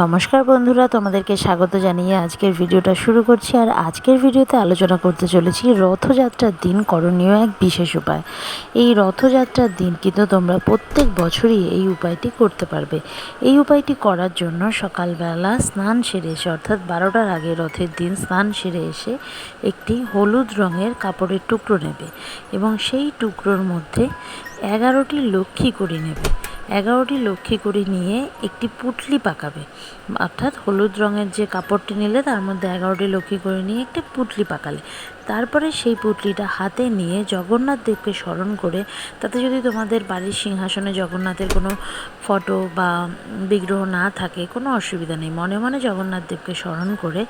নমস্কার বন্ধুরা, তোমাদেরকে স্বাগত জানিয়ে আজকের ভিডিওটা শুরু করছি। আর আজকের ভিডিওতে আলোচনা করতে চলেছি রথযাত্রার দিন করণীয় এক বিশেষ উপায়। এই রথযাত্রার দিন কিন্তু তোমরা প্রত্যেক বছরই এই উপায়টি করতে পারবে। এই উপায়টি করার জন্য সকালবেলা স্নান সেরে এসে, অর্থাৎ বারোটার আগে রথের দিন স্নান সেরে এসে একটি হলুদ রঙের কাপড়ের টুকরো নেবে এবং সেই টুকরোর মধ্যে এগারোটি লক্ষ্মী করে নেবে। এগারোটি লক্ষ্মী করে নিয়ে একটি পুটলি পাকাবে। অর্থাৎ হলুদ রঙের যে কাপড়টি নিলে, তার মধ্যে এগারোটি লক্ষ্মী করে নিয়ে একটি পুটলি পাকালে। তারপরে সেই পুটলিটা হাতে নিয়ে জগন্নাথ দেবকে স্মরণ করে, তাতে যদি তোমাদের বাড়ির সিংহাসনে জগন্নাথের কোনো ফটো বা বিগ্রহ না থাকে, কোনো অসুবিধা নেই। মনে মনে জগন্নাথ দেবকে স্মরণ করে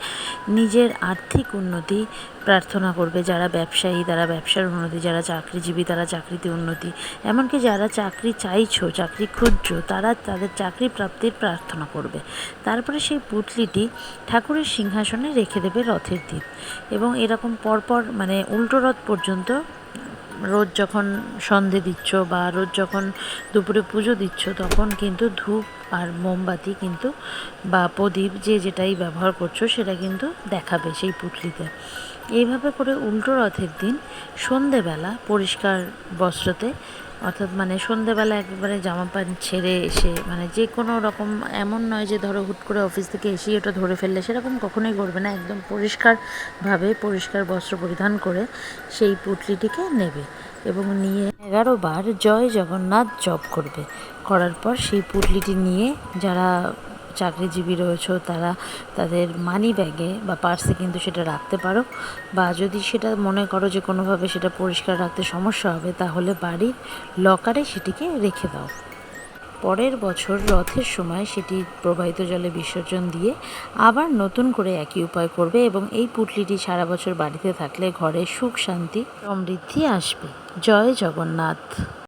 নিজের আর্থিক উন্নতি প্রার্থনা করবে। যারা ব্যবসায়ী, তারা ব্যবসার উন্নতি, যারা চাকরিজীবী, তারা চাকরিতে উন্নতি। এমনকি যারা চাকরি চাইছো, চাকরি খুঁজছো তারা তাদের চাকরি প্রাপ্তির প্রার্থনা করবে। তারপরে সেই পুটলিটি ঠাকুরের সিংহাসনে রেখে দেবে রথের দিন এবং এরকম পরপর মানে উল্টো রথ পর্যন্ত রোজ যখন সন্ধে দিচ্ছ বা রোজ যখন দুপুরে পুজো দিচ্ছ তখন কিন্তু ধূপ আর মোমবাতি কিন্তু বা প্রদীপ যে যেটাই ব্যবহার করছ সেটা কিন্তু দেখাবে সেই পুটলিতে। এইভাবে করে উল্টো রথের দিন সন্ধেবেলা পরিষ্কার বস্ত্রতে অর্থাৎ মানে সন্ধেবেলা একবারে জামা প্যান্ট ছেড়ে এসে মানে যে কোনো রকম, এমন নয় যে ধরো হুট করে অফিস থেকে এসে ওটা ধরে ফেললে, সেরকম কখনোই করবে না। একদম পরিষ্কারভাবে পরিষ্কার বস্ত্র পরিধান করে সেই পুটলিটিকে নেবে এবং নিয়ে এগারো বার জয় জগন্নাথ জপ করবে। করার পর সেই পুটলিটি নিয়ে যারা চাকরিজীবী রয়েছে, তারা তাদের মানি ব্যাগে বা পার্সে কিন্তু সেটা রাখতে পারো। বা যদি সেটা মনে করো যে কোনোভাবে সেটা পরিষ্কার রাখতে সমস্যা হবে, তাহলে বাড়ির লকারে সেটিকে রেখে দাও। পরের বছর রথের সময় সেটি প্রবাহিত জলে বিসর্জন দিয়ে আবার নতুন করে একই উপায় করবে এবং এই পুটলিটি সারা বছর বাড়িতে থাকলে ঘরে সুখ শান্তি সমৃদ্ধি আসবে। জয় জগন্নাথ।